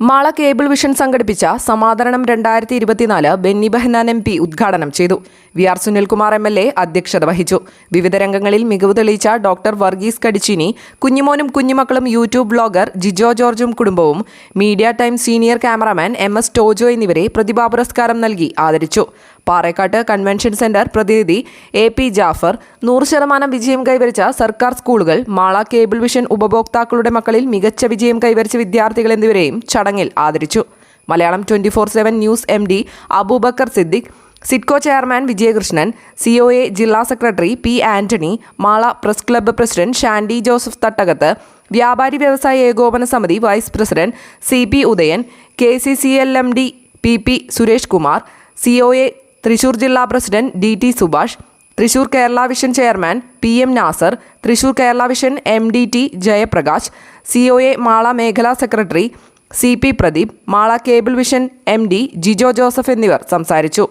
Mala cable vision സംഘടിപ്പിച്ച സമാദരണം രണ്ടായിരത്തി ഇരുപത്തിനാല് ബെന്നി ബെഹനാൻ എം പി ഉദ്ഘാടനം ചെയ്തു. V R Sunilkumar M L A അധ്യക്ഷത വഹിച്ചു. വിവിധ രംഗങ്ങളിൽ മികവ് തെളിയിച്ച ഡോക്ടർ വർഗീസ് കടിച്ചിനി കുഞ്ഞുമോനും കുഞ്ഞുമക്കളും യൂട്യൂബ് ബ്ലോഗർ ജിജോ ജോർജും കുടുംബവും media time senior cameraman M S Tojo എന്നിവരെ പ്രതിഭാ പുരസ്കാരം നൽകി ആദരിച്ചു. പാറേക്കാട്ട് കൺവെൻഷൻ സെന്റർ പ്രതിനിധി എ പി ജാഫർ നൂറ് ശതമാനം വിജയം കൈവരിച്ച സർക്കാർ സ്കൂളുകൾ മാള കേബിൾ വിഷൻ ഉപഭോക്താക്കളുടെ മക്കളിൽ മികച്ച വിജയം കൈവരിച്ച വിദ്യാർത്ഥികൾ എന്നിവരെയും ചടങ്ങിൽ ആദരിച്ചു. Malayalam twenty four seven news M D Abubakar Siddique SIDCO chairman Vijayakrishnan C O A ജില്ലാ secretary P Antony Mala press club president Shandy Joseph Thattakath വ്യാപാരി വ്യവസായ ഏകോപന സമിതി vice president C P Udayan K C C L M D P P Suresh Kumar C O A Thrissur ജില്ലാ president D T Subhash Thrissur Kerala vision chairman P M Nasar Thrissur Kerala vision M D T Jayaprakash C O A Mala മേഖലാ secretary C P Pradeep Mala cable vision M D Jijo Joseph എന്നിവർ സംസാരിച്ചു.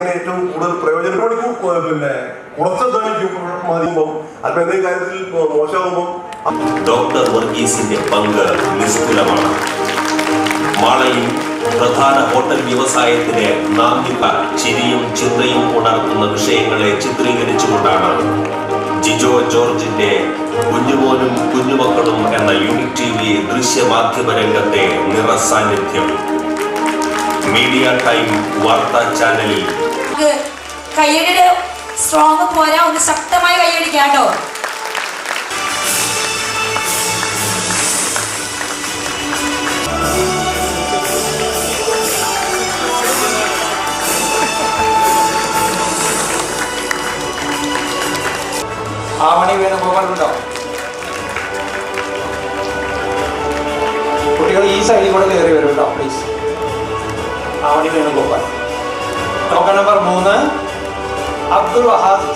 ഏറ്റവും കൂടുതൽ പിന്നെ അല്പം എന്തെങ്കിലും കാര്യത്തിൽ doctor വർഗീസിന്റെ പങ്ക് നിസ്തുലമാണ് മാളയിൽ പ്രധാന ഹോട്ടൽ വ്യവസായത്തിലെ നാന്ദിക ചിരിയും ചിന്തയും ഉണർത്തുന്ന വിഷയങ്ങളെ ചിത്രീകരിച്ചുകൊണ്ടാണ് ജിജോ ജോർജിന്റെ കുഞ്ഞുമോനും കുഞ്ഞുമക്കളും എന്ന യൂണിറ്റ് ടി വി ദൃശ്യമാധ്യമ രംഗത്തെ നിറസാന്നിധ്യം. മീഡിയ ടൈം വാർത്താ ചാനലിൽ. കയ്യടി കയ്യടിയുടെ സ്ട്രോങ് പോരാ ഒന്ന് ശക്തമായി കൈയടിക്കാം ആവണി വേണുഗോപാൽ ഉണ്ടോ? കുട്ടികൾ ഈ സൈഡിൽ കൂടെ കയറി വരും കേട്ടോ please Avani Venugopal token number മൂന്ന് അബ്ദുൾ വഹാദ്